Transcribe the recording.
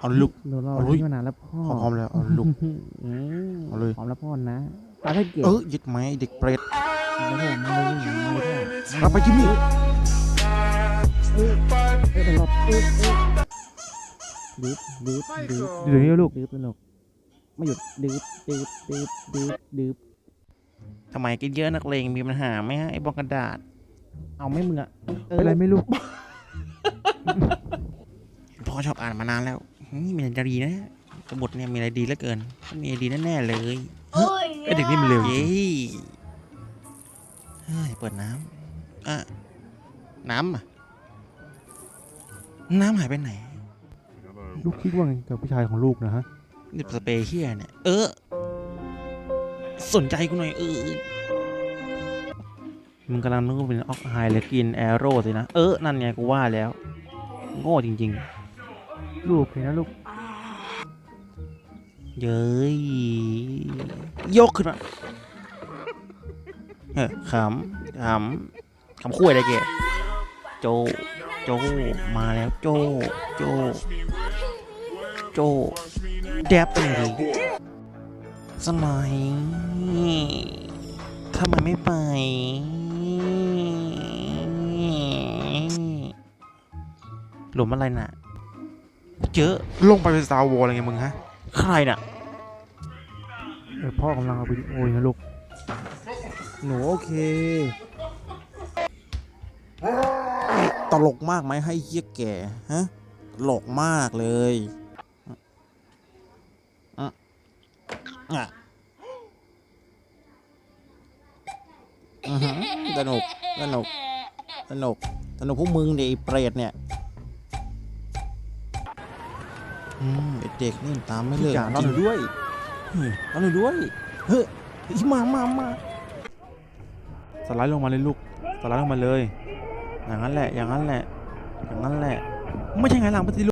เอาเลยลูกหนูรอเอาเลยที่มานานแล้วพ่อพร้อมแล้วเอาเลยลูก อืมเอาเลย พร้อมแล้วพ่อนะตาให้เกียรเอติอยึดไหมเด็กเปรตมาเลยพ่อมาเลยมาเลยพ่อรับไปจิมมี่เอ้ยเอ้ยตลกเอ้ยเอ้ยดืบดืบดืบเดี๋ยวนี้ลูกดืบตลกไม่หยุดดืบดืบดืบดืบดืบทำไมกินเยอะนักเลงมีปัญหาไหมฮะไอ้บองกระดาษ เอาไม่มึงอะออ เป็นไรไม่ลูก พ่อชอบอ่านมานานแล้ว นี่มีอะไรดีนะสมุดเนี่ยมีอะไรดีเหลือเกินต้องมีอะไรดีแน่ๆเลยไอเด็กนี่มันเร็วจเย้ริงเฮ้ยเปิดน้ำอะน้ำอะน้ำหายไปไหน ลูกคิดว่าไงกับผู้ชายของลูกนะฮะนี่สเปรย์เฮียเนี่ย เออ สนใจกูหน่อยเออมึงกำลังนึกว่าเป็นออกไฮหรือกินแอโร่สินะ เออ นั่นไงกูว่าแล้ว โง่จริง ลูกโอเคนะลูก เย้ยยกขึ้นมาเออขำขำขำคุยอะไรแกโจ โจ มาแล้วโจ โจ โจ แดบเป็นเลยสมัยทำไมไม่ไปหลุมอะไรน่ะ เจอลงไปเป็นซาววอลอะไรเงี้ยมึงฮะ ใครน่ะเออพ่อกำลังเอาวิดีโออยู่นะลูก หนูโอเค ตลกมากไหมให้เฮียแก่ฮะตลกมากเลยอะอะอือหือสนุกสนุกสนุกสนุกพวกมึงเด็กเปรตเนี่ย อืมไอ้เด็กนี่ตามไม่เลิกจ๋าจริงด้วยเฮ้ยเอาหน่อยด้วย เฮ้ยมามามาสไลด์ลงมาเลยลูกสไลด์ลงมาเลย อย่างนั้นแหละ อย่างนั้นแหละ อย่างนั้นแหละ ไม่ใช่ไงหลังปฏิ